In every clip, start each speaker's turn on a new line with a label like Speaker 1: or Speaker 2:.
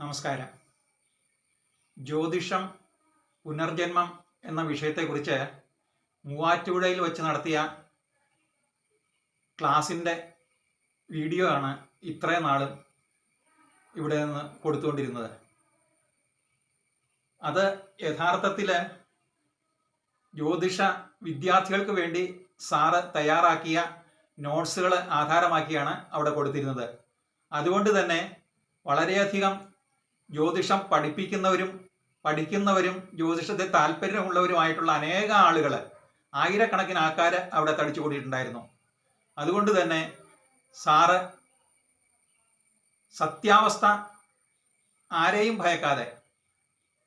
Speaker 1: നമസ്കാരം. ജ്യോതിഷം പുനർജന്മം എന്ന വിഷയത്തെക്കുറിച്ച് മൂവാറ്റുപുഴയിൽ വെച്ച് നടത്തിയ ക്ലാസിന്റെ വീഡിയോ ആണ് ഇത്രയും നാളും ഇവിടെ നിന്ന് കൊടുത്തുകൊണ്ടിരുന്നത്. അത് യഥാർത്ഥത്തിൽ ജ്യോതിഷ വിദ്യാർത്ഥികൾക്ക് വേണ്ടി സാറ് തയ്യാറാക്കിയ നോട്ട്സുകൾ ആധാരമാക്കിയാണ് അവിടെ കൊടുത്തിരുന്നത്. അതുകൊണ്ട് തന്നെ വളരെയധികം ജ്യോതിഷം പഠിപ്പിക്കുന്നവരും പഠിക്കുന്നവരും ജ്യോതിഷത്തെ താല്പര്യമുള്ളവരുമായിട്ടുള്ള അനേക ആളുകൾ ആയിരക്കണക്കിന് ആൾക്കാർ അവിടെ തടിച്ചു കൂടിയിട്ടുണ്ടായിരുന്നു. അതുകൊണ്ട് തന്നെ സാറ് സത്യാവസ്ഥ ആരെയും ഭയക്കാതെ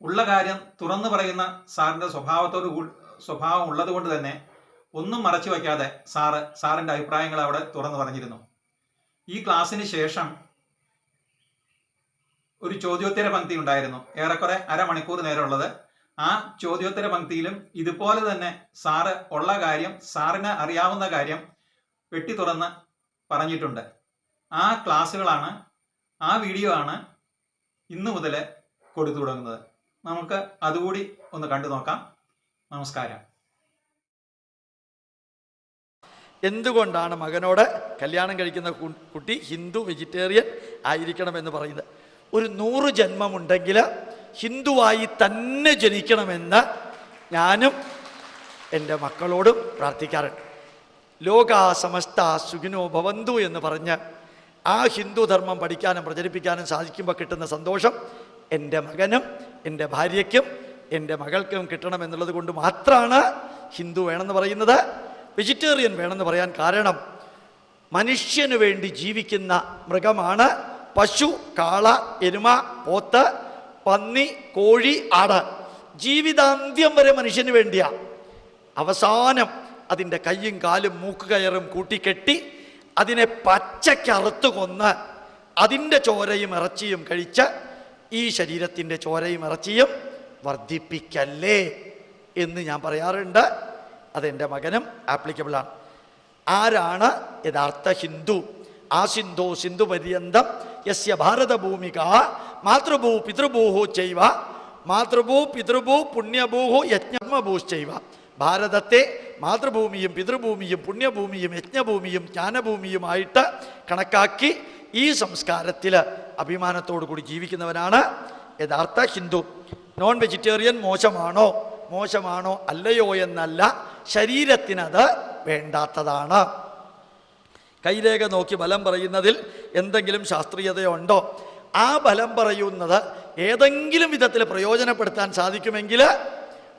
Speaker 1: ഉള്ള കാര്യം തുറന്നു പറയുന്ന സാറിന്റെ സ്വഭാവത്തോട് സ്വഭാവം ഉള്ളത് കൊണ്ട് തന്നെ ഒന്നും മറച്ചു വയ്ക്കാതെ സാറ് സാറിന്റെ അഭിപ്രായങ്ങൾ അവിടെ തുറന്നു പറഞ്ഞിരുന്നു. ഈ ക്ലാസ്സിന് ശേഷം ഒരു ചോദ്യോത്തര പങ്ക്തി ഉണ്ടായിരുന്നു. ഏറെക്കുറെ അരമണിക്കൂർ നേരമുള്ളത്. ആ ചോദ്യോത്തര പങ്ക്തിയിലും ഇതുപോലെ തന്നെ സാറ് ഉള്ള കാര്യം സാറിന് അറിയാവുന്ന കാര്യം വെട്ടി തുറന്ന് പറഞ്ഞിട്ടുണ്ട്. ആ ക്ലാസ്സുകളാണ് ആ വീഡിയോ ആണ് ഇന്നു മുതൽ കൊടുത്തു തുടങ്ങുന്നത്. നമുക്ക് അതുകൂടി ഒന്ന് കണ്ടു നോക്കാം. നമസ്കാരം.
Speaker 2: എന്തുകൊണ്ടാണ് മകനോട് കല്യാണം കഴിക്കുന്ന കുട്ടി ഹിന്ദു വെജിറ്റേറിയൻ ആയിരിക്കണം എന്ന് പറയുന്നത്? ഒരു നൂറ് ജന്മമുണ്ടെങ്കിൽ ഹിന്ദുവായി തന്നെ ജനിക്കണമെന്ന് ഞാനും എന്റെ മക്കളോടും പ്രാർത്ഥിക്കാറുണ്ട്. ലോക സമസ്ത സുഖിനോ ഭവന്തു എന്ന് പറഞ്ഞ് ആ ഹിന്ദുധർമ്മം പഠിക്കാനും പ്രചരിപ്പിക്കാനും സാധിക്കുമ്പോൾ കിട്ടുന്ന സന്തോഷം എന്റെ മകനും എന്റെ ഭാര്യയ്ക്കും എന്റെ മകൾക്കും കിട്ടണം എന്നുള്ളത് കൊണ്ട് മാത്രമാണ് ഹിന്ദു വേണമെന്ന് പറയുന്നത്. വെജിറ്റേറിയൻ വേണമെന്ന് പറയാൻ കാരണം മനുഷ്യന് വേണ്ടി ജീവിക്കുന്ന മൃഗമാണ് പശു കാള എരുമ പോത്ത് പന്നി കോഴി ആട്. ജീവിതാന്ത്യം വരെ മനുഷ്യന് വേണ്ടിയാ. അവസാനം അതിന്റെ കയ്യും കാലും മൂക്കുകയറും കൂട്ടിക്കെട്ടി അതിനെ പച്ചക്കറുത്ത് കൊന്ന് അതിന്റെ ചോരയും ഇറച്ചിയും കഴിച്ച് ഈ ശരീരത്തിന്റെ ചോരയും ഇറച്ചിയും വർദ്ധിപ്പിക്കല്ലേ എന്ന് ഞാൻ പറയാറുണ്ട്. അതെന്റെ മകനും ആപ്ലിക്കബിളാണ് ആരാണ് യഥാർത്ഥ ഹിന്ദു? ആ സിന്ധു സിന്ധു പര്യന്തം യസ്യ ഭാരതഭൂമിക മാതൃഭൂ പിതൃഭൂഹു ചൈവ മാതൃഭൂ പിതൃഭൂ പുണ്യഭൂഹു യജ്ഞഭൂശ്ചൈവ ഭാരതത്തെ മാതൃഭൂമിയും പിതൃഭൂമിയും പുണ്യഭൂമിയും യജ്ഞഭൂമിയും ജ്ഞാനഭൂമിയുമായിട്ട് കണക്കാക്കി ഈ സംസ്കാരത്തിൽ അഭിമാനത്തോടു കൂടി ജീവിക്കുന്നവനാണ് യഥാർത്ഥ ഹിന്ദു. നോൺ വെജിറ്റേറിയൻ മോശമാണോ? മോശമാണോ? അല്ലയോ എന്നല്ല. ശരീരത്തിനത് വേണ്ടാത്തതാണ്. കൈരേഖ നോക്കി ബലം പറയുന്നതിൽ എന്തെങ്കിലും ശാസ്ത്രീയതയുണ്ടോ? ആ ബലം പറയുന്നത് ഏതെങ്കിലും വിധത്തിൽ പ്രയോജനപ്പെടുത്താൻ സാധിക്കുമെങ്കിൽ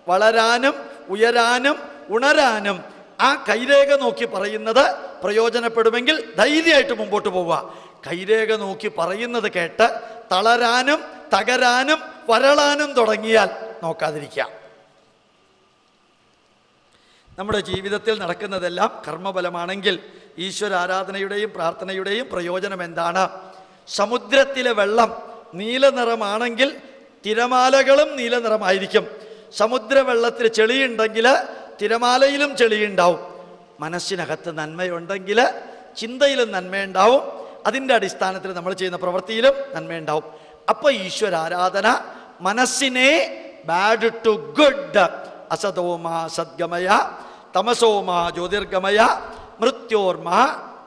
Speaker 2: വളരാനും ഉയരാനും ഉണരാനും ആ കൈരേഖ നോക്കി പറയുന്നത് പ്രയോജനപ്പെടുമെങ്കിൽ ധൈര്യമായിട്ട് മുമ്പോട്ട് പോവുക. കൈരേഖ നോക്കി പറയുന്നത് കേട്ട് തളരാനും തകരാനും വരളാനും തുടങ്ങിയാൽ നോക്കാതിരിക്കാം. നമ്മുടെ ജീവിതത്തിൽ നടക്കുന്നതെല്ലാം കർമ്മബലമാണെങ്കിൽ ഈശ്വര ആരാധനയുടെയും പ്രാർത്ഥനയുടെയും പ്രയോജനം എന്താണ്? സമുദ്രത്തിലെ വെള്ളം നീല നിറമാണെങ്കിൽ തിരമാലകളും നീല നിറമായിരിക്കും സമുദ്രവെള്ളത്തിൽ ചെളിയുണ്ടെങ്കിൽ തിരമാലയിലും ചെളിയുണ്ടാവും. മനസ്സിനകത്ത് നന്മയുണ്ടെങ്കിൽ ചിന്തയിലും നന്മയുണ്ടാവും. അതിന്റെ അടിസ്ഥാനത്തിൽ നമ്മൾ ചെയ്യുന്ന പ്രവൃത്തിയിലും നന്മയുണ്ടാവും. അപ്പോൾ ഈശ്വര ആരാധന മനസ്സിനെ ബാഡ് ടു ഗുഡ് അസതോമാ സദ്ഗമയ തമസോമ ജ്യോതിർഗമയ മൃത്യോർമ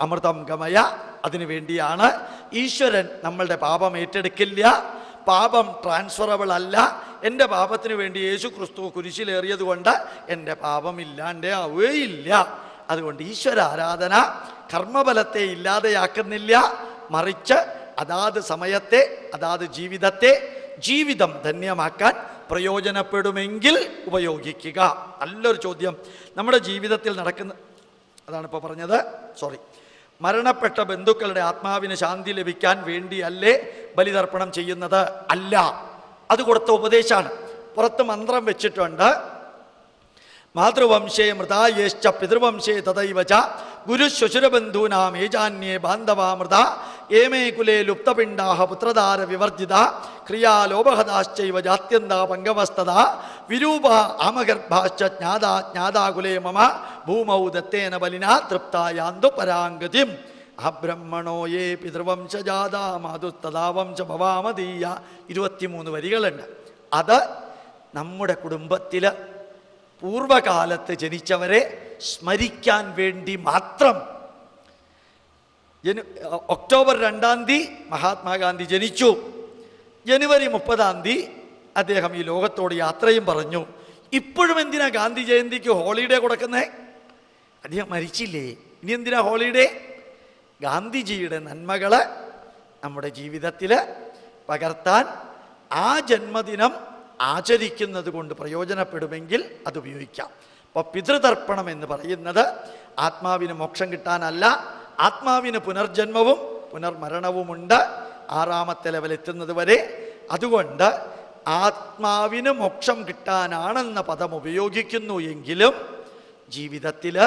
Speaker 2: അമൃതം ഗമയ. അതിനു വേണ്ടിയാണ് ഈശ്വരൻ നമ്മളുടെ പാപം ഏറ്റെടുക്കില്ല. പാപം ട്രാൻസ്ഫറബിൾ അല്ല. എന്റെ പാപത്തിന് വേണ്ടി യേശു ക്രിസ്തു കുരിശിലേറിയത് കൊണ്ട് എന്റെ പാപം ഇല്ലാണ്ടേ ആവുകയില്ല അതുകൊണ്ട് ഈശ്വര ആരാധന കർമ്മബലത്തെ ഇല്ലാതെയാക്കുന്നില്ല. മറിച്ച് അതാത് സമയത്തെ അതാത് ജീവിതത്തെ ജീവിതം ധന്യമാക്കാൻ പ്രയോജനപ്പെടുമെങ്കിൽ ഉപയോഗിക്കുക. നല്ലൊരു ചോദ്യം. നമ്മുടെ ജീവിതത്തിൽ നടക്കുന്ന അതാണ് ഇപ്പോൾ പറഞ്ഞത്. സോറി മരണപ്പെട്ട ബന്ധുക്കളുടെ ആത്മാവിന് ശാന്തി ലഭിക്കാൻ വേണ്ടിയല്ലേ ബലിതർപ്പണം ചെയ്യുന്നത്? അല്ല. അത് കൊടുത്ത ഉപദേശമാണ്. പുറത്ത് മന്ത്രം വെച്ചിട്ടുണ്ട്. മാതൃവംശേ മൃതായേശ്ച പിതൃവംശേ തഥൈവച ഗുരു ശ്വശുരബന്ധൂനാം ഏജാന്യേ ബാന്ധവാമൃത ഏമേ കുലേ ലുപ്തപിണ്ഡാഹ പുത്രധാര വിവർജിത ക്രിയാലോപഹതാശ്ചൈവ ജാത്യന്ത പങ്കവസ്തത വിരൂപ ആമഗർഭാശ്ച ജ്ഞാതാ ജ്ഞാതാകുലേ മമ ഭൂമൗ ദത്തേന ബലിന തൃപ്തായാന്തു പരാങ്കതിം അബ്രഹ്മണോ യേ പിതൃവംശജാത മാതുസ്തദാ വംശ ഭവാമതീയ ഇരുപത്തിമൂന്ന് വരികളുണ്ട്. അത് നമ്മുടെ കുടുംബത്തിൽ പൂർവകാലത്ത് ജനിച്ചവരെ സ്മരിക്കാൻ വേണ്ടി മാത്രം ജനു ഒക്ടോബർ രണ്ടാം തീയതി മഹാത്മാഗാന്ധി ജനിച്ചു. ജനുവരി മുപ്പതാം തീയതി അദ്ദേഹം ഈ ലോകത്തോട് യാത്രയും പറഞ്ഞു. ഇപ്പോഴും എന്തിനാ ഗാന്ധി ജയന്തിക്ക് ഹോളിഡേ കൊടുക്കുന്നേ? അദ്ദേഹം മരിച്ചില്ലേ? ഇനി എന്തിനാ ഹോളിഡേ? ഗാന്ധിജിയുടെ നന്മകൾ നമ്മുടെ ജീവിതത്തിൽ പകർത്താൻ ആ ജന്മദിനം ആചരിക്കുന്നത് കൊണ്ട് പ്രയോജനപ്പെടുമെങ്കിൽ അത് ഉപയോഗിക്കാം. അപ്പോൾ പിതൃതർപ്പണം എന്ന് പറയുന്നത് ആത്മാവിന് മോക്ഷം കിട്ടാനല്ല ആത്മാവിന് പുനർജന്മവും പുനർമരണവുമുണ്ട് ആറാമത്തെ ലെവൽ എത്തുന്നത് വരെ. അതുകൊണ്ട് ആത്മാവിന് മോക്ഷം കിട്ടാനാണെന്ന പദം ഉപയോഗിക്കുന്നു എങ്കിലും ജീവിതത്തിൽ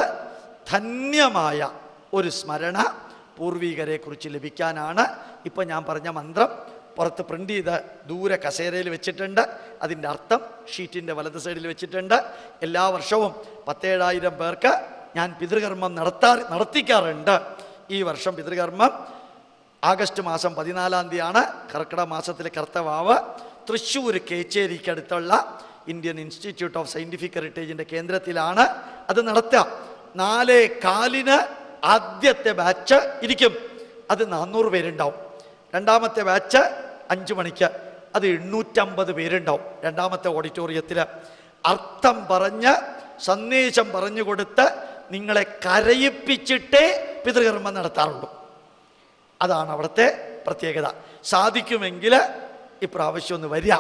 Speaker 2: ധന്യമായ ഒരു സ്മരണ പൂർവികരെ കുറിച്ച് ലഭിക്കാനാണ്. ഇപ്പം ഞാൻ പറഞ്ഞ മന്ത്രം പുറത്ത് പ്രിന്റ് ചെയ്ത് ദൂരെ കസേരയിൽ വെച്ചിട്ടുണ്ട്. അതിന്റെ അർത്ഥം ഷീറ്റിന്റെ വലത് സൈഡിൽ വെച്ചിട്ടുണ്ട്. എല്ലാ വർഷവും പത്തേഴായിരം പേർക്ക് ഞാൻ പിതൃകർമ്മം നടത്താ നടത്തിക്കാറുണ്ട്. ഈ വർഷം പിതൃകർമ്മം. ആഗസ്റ്റ് മാസം പതിനാലാം തീയതിയാണ് കർക്കിടക മാസത്തിലെ കർത്തവാവ്. തൃശ്ശൂർ കേച്ചേരിക്കടുത്തുള്ള ഇന്ത്യൻ ഇൻസ്റ്റിറ്റ്യൂട്ട് ഓഫ് സയന്റിഫിക് ഹെറിറ്റേജിന്റെ കേന്ദ്രത്തിലാണ് അത് നടത്തുക. നാലേ കാലിന് ആദ്യത്തെ ബാച്ച് ഇരിക്കും. അത് നാനൂറ് പേരുണ്ടാവും. രണ്ടാമത്തെ ബാച്ച് അഞ്ച് മണിക്ക്. അത് എണ്ണൂറ്റമ്പത് പേരുണ്ടാവും രണ്ടാമത്തെ ഓഡിറ്റോറിയത്തിൽ അർത്ഥം പറഞ്ഞ് സന്ദേശം പറഞ്ഞു കൊടുത്ത് നിങ്ങളെ കരയിപ്പിച്ചിട്ടേ പിതൃകർമ്മം നടത്താറുള്ളൂ. അതാണ് അവിടുത്തെ പ്രത്യേകത. സാധിക്കുമെങ്കിൽ ഇപ്രാവശ്യം ഒന്ന് വരിക.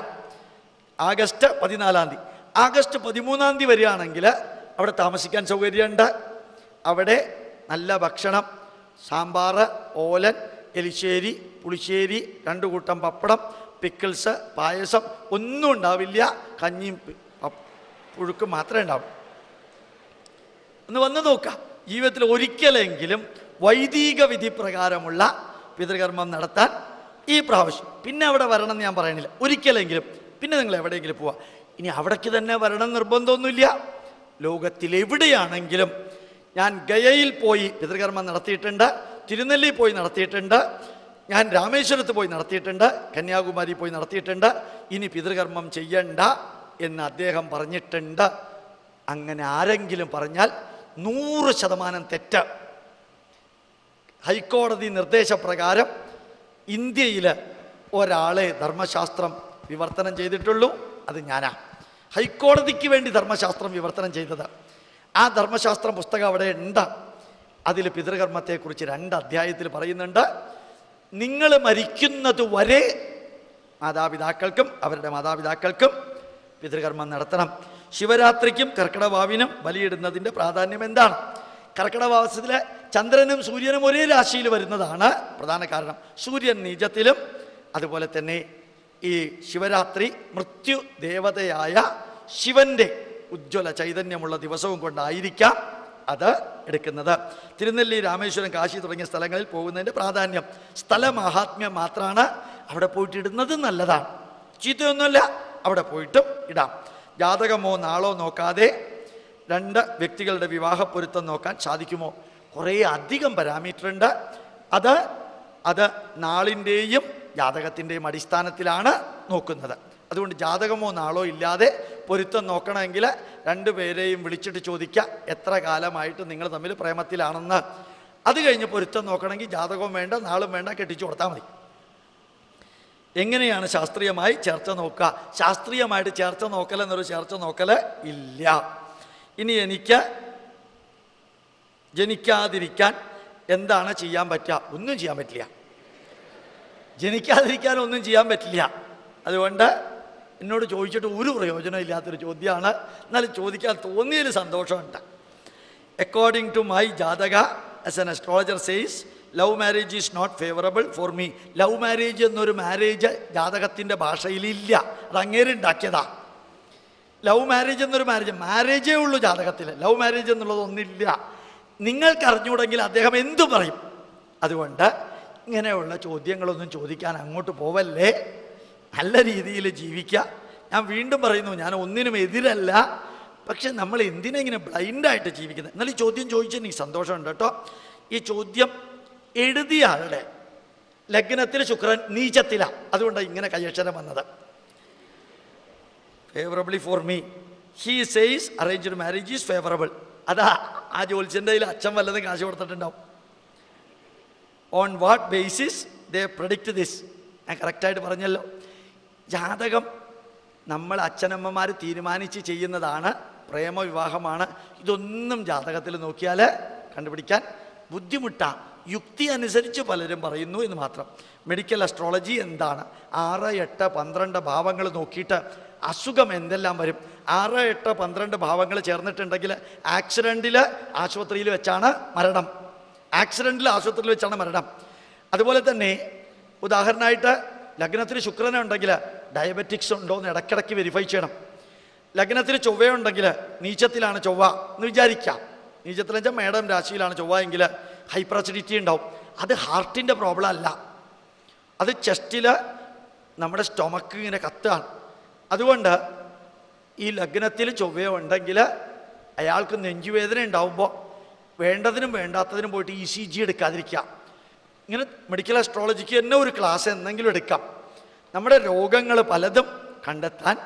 Speaker 2: ആഗസ്റ്റ് പതിനാലാം തീയതി. ആഗസ്റ്റ് പതിമൂന്നാം തീയതി വരികയാണെങ്കിൽ അവിടെ താമസിക്കാൻ സൗകര്യമുണ്ട്. അവിടെ നല്ല ഭക്ഷണം സാമ്പാർ ഓലൻ എലിശ്ശേരി പുളിശ്ശേരി രണ്ടു കൂട്ടം പപ്പടം പിക്കിൾസ് പായസം ഒന്നും ഉണ്ടാവില്ല. കഞ്ഞിയും പുഴുക്കും മാത്രമേ ഉണ്ടാവൂ ഒന്ന് വന്ന് നോക്കാം. ജീവിതത്തിൽ ഒരിക്കലെങ്കിലും വൈദിക വിധി പ്രകാരമുള്ള പിതൃകർമ്മം നടത്താൻ ഈ പ്രാവശ്യം. പിന്നെ അവിടെ വരണം എന്ന് ഞാൻ പറയണില്ല ഒരിക്കലെങ്കിലും. പിന്നെ നിങ്ങൾ എവിടെയെങ്കിലും പോവാ. ഇനി അവിടേക്ക് തന്നെ വരണം നിർബന്ധമൊന്നുമില്ല. ലോകത്തിലെവിടെയാണെങ്കിലും ഞാൻ ഗയയിൽ പോയി പിതൃകർമ്മം നടത്തിയിട്ടുണ്ട്. തിരുനെല്ലി പോയി നടത്തിയിട്ടുണ്ട്. ഞാൻ രാമേശ്വരത്ത് പോയി നടത്തിയിട്ടുണ്ട്. കന്യാകുമാരി പോയി നടത്തിയിട്ടുണ്ട്. ഇനി പിതൃകർമ്മം ചെയ്യണ്ട എന്ന് അദ്ദേഹം പറഞ്ഞിട്ടുണ്ട്. അങ്ങനെ ആരെങ്കിലും പറഞ്ഞാൽ നൂറ് ശതമാനം തെറ്റ്. ഹൈക്കോടതി നിർദ്ദേശപ്രകാരം ഇന്ത്യയിൽ ഒരാളെ ധർമ്മശാസ്ത്രം വിവർത്തനം ചെയ്തിട്ടുള്ളൂ അത് ഞാനാ. ഹൈക്കോടതിക്ക് വേണ്ടി ധർമ്മശാസ്ത്രം വിവർത്തനം ചെയ്തത്. ആ ധർമ്മശാസ്ത്രം പുസ്തകം അവിടെ ഉണ്ട്. അതിൽ പിതൃകർമ്മത്തെക്കുറിച്ച് രണ്ട് അധ്യായത്തിൽ പറയുന്നുണ്ട്. നിങ്ങൾ മരിക്കുന്നത് വരെ മാതാപിതാക്കൾക്കും അവരുടെ മാതാപിതാക്കൾക്കും പിതൃകർമ്മം നടത്തണം. ശിവരാത്രിക്കും കർക്കിടവാവിനും ബലിയിടുന്നതിന്റെ പ്രാധാന്യം എന്താണ്? കർക്കിടവാസത്തിലെ ചന്ദ്രനും സൂര്യനും ഒരേ രാശിയിൽ വരുന്നതാണ് പ്രധാന കാരണം. സൂര്യൻ നീചത്തിലും അതുപോലെ തന്നെ ഈ ശിവരാത്രി മൃത്യു ദേവതയായ ശിവന്റെ ഉജ്ജ്വല ചൈതന്യമുള്ള ദിവസവും കൊണ്ടായിരിക്കാം അത് എടുക്കുന്നത്. തിരുനെല്ലി രാമേശ്വരം കാശി തുടങ്ങിയ സ്ഥലങ്ങളിൽ പോകുന്നതിന്റെ പ്രാധാന്യം സ്ഥലമാഹാത്മ്യം മാത്രമാണ് അവിടെ പോയിട്ട് നല്ലതാണ്. ചീത്തയൊന്നുമല്ല അവിടെ പോയിട്ടും ഇടാം. ജാതകമോ നാളോ നോക്കാതെ രണ്ട് വ്യക്തികളുടെ വിവാഹ പൊരുത്തം നോക്കാൻ സാധിക്കുമോ? കുറേ അധികം പാരാമീറ്റർ ഉണ്ട്. അത് അത് നാളിന്റെയും ജാതകത്തിന്റെയും അടിസ്ഥാനത്തിലാണ് നോക്കുന്നത്. അതുകൊണ്ട് ജാതകമോ നാളോ ഇല്ലാതെ പൊരുത്തം നോക്കണമെങ്കിൽ രണ്ടു പേരെയും വിളിച്ചിട്ട് ചോദിക്കുക എത്ര കാലമായിട്ട് നിങ്ങൾ തമ്മിൽ പ്രേമത്തിലാണെന്ന്. അത് കഴിഞ്ഞ് പൊരുത്തം നോക്കണമെങ്കിൽ ജാതകവും വേണ്ട നാളും വേണ്ട കെട്ടിച്ചു കൊടുത്താൽ മതി. എങ്ങനെയാണ് ശാസ്ത്രീയമായി ചേർച്ച നോക്കുക? ശാസ്ത്രീയമായിട്ട് ചേർച്ച നോക്കൽ എന്നൊരു ചേർച്ച നോക്കൽ ഇല്ല. ഇനി എനിക്ക് ജനിക്കാതിരിക്കാൻ എന്താണ് ചെയ്യാൻ പറ്റുക? ഒന്നും ചെയ്യാൻ പറ്റില്ല. ജനിക്കാതിരിക്കാൻ ഒന്നും ചെയ്യാൻ പറ്റില്ല. അതുകൊണ്ട് എന്നോട് ചോദിച്ചിട്ട് ഒരു പ്രയോജനം ഇല്ലാത്തൊരു ചോദ്യമാണ്. എന്നാലും ചോദിക്കാൻ തോന്നിയതിൽ സന്തോഷമുണ്ട്. According to my Jataka as an astrologer says love marriage is not favourable for me love marriage എന്നൊരു മാരേജ് ജാതകത്തിന്റെ ഭാഷയിലില്ല. അത് അങ്ങേര് ഉണ്ടാക്കിയതാ ലവ് മാരേജ് എന്നൊരു മാരേജ് മാരേജേ ഉള്ളൂ ജാതകത്തിൽ ലവ് മാരേജ് എന്നുള്ളതൊന്നില്ല. നിങ്ങൾക്ക് അറിഞ്ഞുകൂടെങ്കിൽ അദ്ദേഹം എന്തു പറയും? അതുകൊണ്ട് ഇങ്ങനെയുള്ള ചോദ്യങ്ങളൊന്നും ചോദിക്കാൻ അങ്ങോട്ട് പോവല്ലേ? നല്ല രീതിയിൽ ജീവിക്കുക ഞാൻ വീണ്ടും പറയുന്നു ഞാൻ ഒന്നിനും എതിരല്ല. പക്ഷെ നമ്മൾ എന്തിനാ ഇങ്ങനെ ബ്ലൈൻഡായിട്ട് ജീവിക്കുന്നത്? എന്നാൽ ഈ ചോദ്യം ചോദിച്ചാൽ എനിക്ക് സന്തോഷമുണ്ട് കേട്ടോ. ഈ ചോദ്യം എഴുതിയ ആളുടെ ലഗ്നത്തിൽ ശുക്രൻ നീചത്തിലാണ് അതുകൊണ്ടാണ് ഇങ്ങനെ കയ്യക്ഷരം വന്നത്. Favourably for me he says arranged marriage is favourable അതാ ആ ജോത്സ്യന്റെ കയ്യിൽ അച്ഛൻ വല്ലതും കാശ് കൊടുത്തിട്ടുണ്ടാവും. On what basis they predict this ഞാൻ കറക്റ്റായിട്ട് പറഞ്ഞല്ലോ. ജാതകം നമ്മൾ അച്ഛനമ്മമാർ തീരുമാനിച്ച് ചെയ്യുന്നതാണ് പ്രേമവിവാഹമാണ്. ഇതൊന്നും ജാതകത്തിൽ നോക്കിയാൽ കണ്ടുപിടിക്കാൻ ബുദ്ധിമുട്ടാണ് യുക്തി അനുസരിച്ച് പലരും പറയുന്നു എന്ന് മാത്രം. മെഡിക്കൽ അസ്ട്രോളജി എന്താണ്? ആറ് എട്ട് പന്ത്രണ്ട് ഭാവങ്ങൾ നോക്കിയിട്ട് അസുഖം എന്തെല്ലാം വരും? ആറ് എട്ട് പന്ത്രണ്ട് ഭാവങ്ങൾ ചേർന്നിട്ടുണ്ടെങ്കിൽ ആക്സിഡന്റിൽ ആശുപത്രിയിൽ വെച്ചാണ് മരണം. ആക്സിഡന്റിൽ ആശുപത്രിയിൽ വെച്ചാണ് മരണം. അതുപോലെ തന്നെ ഉദാഹരണമായിട്ട് ലഗ്നത്തിൽ ശുക്രനുണ്ടെങ്കിൽ ഡയബറ്റിക്സ് ഉണ്ടോ എന്ന് ഇടയ്ക്കിടയ്ക്ക് വെരിഫൈ ചെയ്യണം. ലഗ്നത്തിൽ ചൊവ്വയുണ്ടെങ്കിൽ നീച്ചത്തിലാണ് ചൊവ്വ എന്ന് വിചാരിക്കാം. നീച്ചത്തിൽ വെച്ചാൽ മേഡം രാശിയിലാണ് ചൊവ്വായെങ്കിൽ ഹൈപ്പർ അസിഡിറ്റി ഉണ്ടാവും. അത് ഹാർട്ടിന്റെ പ്രോബ്ലം അല്ല. അത് ചെസ്റ്റിൽ നമ്മുടെ സ്റ്റൊമക്ക് ഇങ്ങനെ കത്താണ് അതുകൊണ്ട് ഈ ലഗ്നത്തിൽ ചൊവ്വ ഉണ്ടെങ്കിൽ അയാൾക്ക് നെഞ്ചുവേദന ഉണ്ടാവുമ്പോൾ വേണ്ടതിനും വേണ്ടാത്തതിനും പോയിട്ട് ഇ സി ജി എടുക്കാതിരിക്കുക. ഇങ്ങനെ മെഡിക്കൽ അസ്ട്രോളജിക്ക് തന്നെ ഒരു ക്ലാസ് എന്തെങ്കിലും എടുക്കാം. നമ്മുടെ രോഗങ്ങൾ പലതും കണ്ടെത്താൻ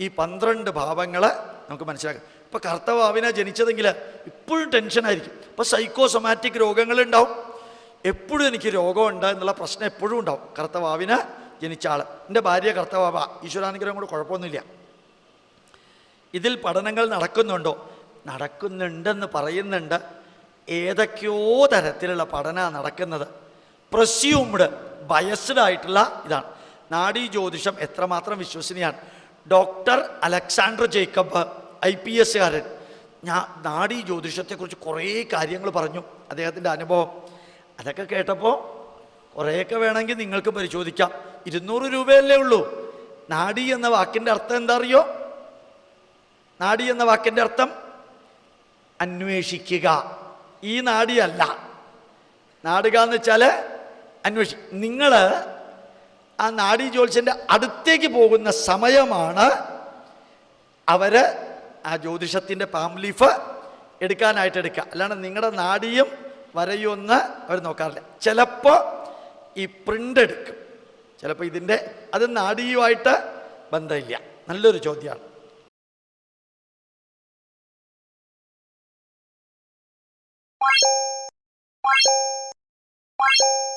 Speaker 2: ഈ പന്ത്രണ്ട് ഭാവങ്ങൾ നമുക്ക് മനസ്സിലാക്കാം. ഇപ്പോൾ കർത്തവാവിനെ ജനിച്ചതെങ്കിൽ ഇപ്പോഴും ടെൻഷനായിരിക്കും ഇപ്പം സൈക്കോസൊമാറ്റിക് രോഗങ്ങളുണ്ടാവും. എപ്പോഴും എനിക്ക് രോഗമുണ്ട് എന്നുള്ള പ്രശ്നം എപ്പോഴും ഉണ്ടാവും. കർത്തവാവിന് ജനിച്ച ആൾ എന്റെ ഭാര്യ കർത്തവാവ ഈശ്വരാനുഗ്രഹം കൂടെ കുഴപ്പമൊന്നുമില്ല. ഇതിൽ പഠനങ്ങൾ നടക്കുന്നുണ്ടോ? നടക്കുന്നുണ്ടെന്ന് പറയുന്നുണ്ട്. ഏതൊക്കെയോ തരത്തിലുള്ള പഠനമാണ് നടക്കുന്നത്. പ്രസ്യൂംഡ് ബയസ്ഡ് ആയിട്ടുള്ള ഇതാണ്. നാഡീ ജ്യോതിഷം എത്രമാത്രം വിശ്വസനീയാണ്. Doctor Alexander Jacob I P എസ്സുകാരൻ. ഞാൻ നാഡീ ജ്യോതിഷത്തെക്കുറിച്ച് കുറേ കാര്യങ്ങൾ പറഞ്ഞു. അദ്ദേഹത്തിന്റെ അനുഭവം. അതൊക്കെ കേട്ടപ്പോൾ കുറേയൊക്കെ വേണമെങ്കിൽ നിങ്ങൾക്ക് പരിശോധിക്കാം. ഇരുന്നൂറ് രൂപയല്ലേ ഉള്ളൂ. നാടി എന്ന വാക്കിന്റെ അർത്ഥം എന്താ അറിയോ നാടി എന്ന വാക്കിന്റെ അർത്ഥം അന്വേഷിക്കുക. ഈ നാടിയല്ല. നാടുക എന്ന് വെച്ചാൽ അന്വേഷി നിങ്ങൾ ആ നാടി ജോത്സ്യന്റെ അടുത്തേക്ക് പോകുന്ന സമയമാണ് അവർ ആ ജ്യോതിഷത്തിന്റെ പാംലീഫ് എടുക്കാനായിട്ട് എടുക്കുക അല്ലാണ്ട് നിങ്ങളുടെ നാടിയും വരയുമെന്ന് അവർ നോക്കാറില്ല. ചിലപ്പോൾ ഈ പ്രിന്റ് എടുക്കും. ചിലപ്പോൾ ഇതിന്റെ അത് നാടിയുമായിട്ട് ബന്ധമില്ല. നല്ലൊരു ചോദ്യമാണ് Thank you.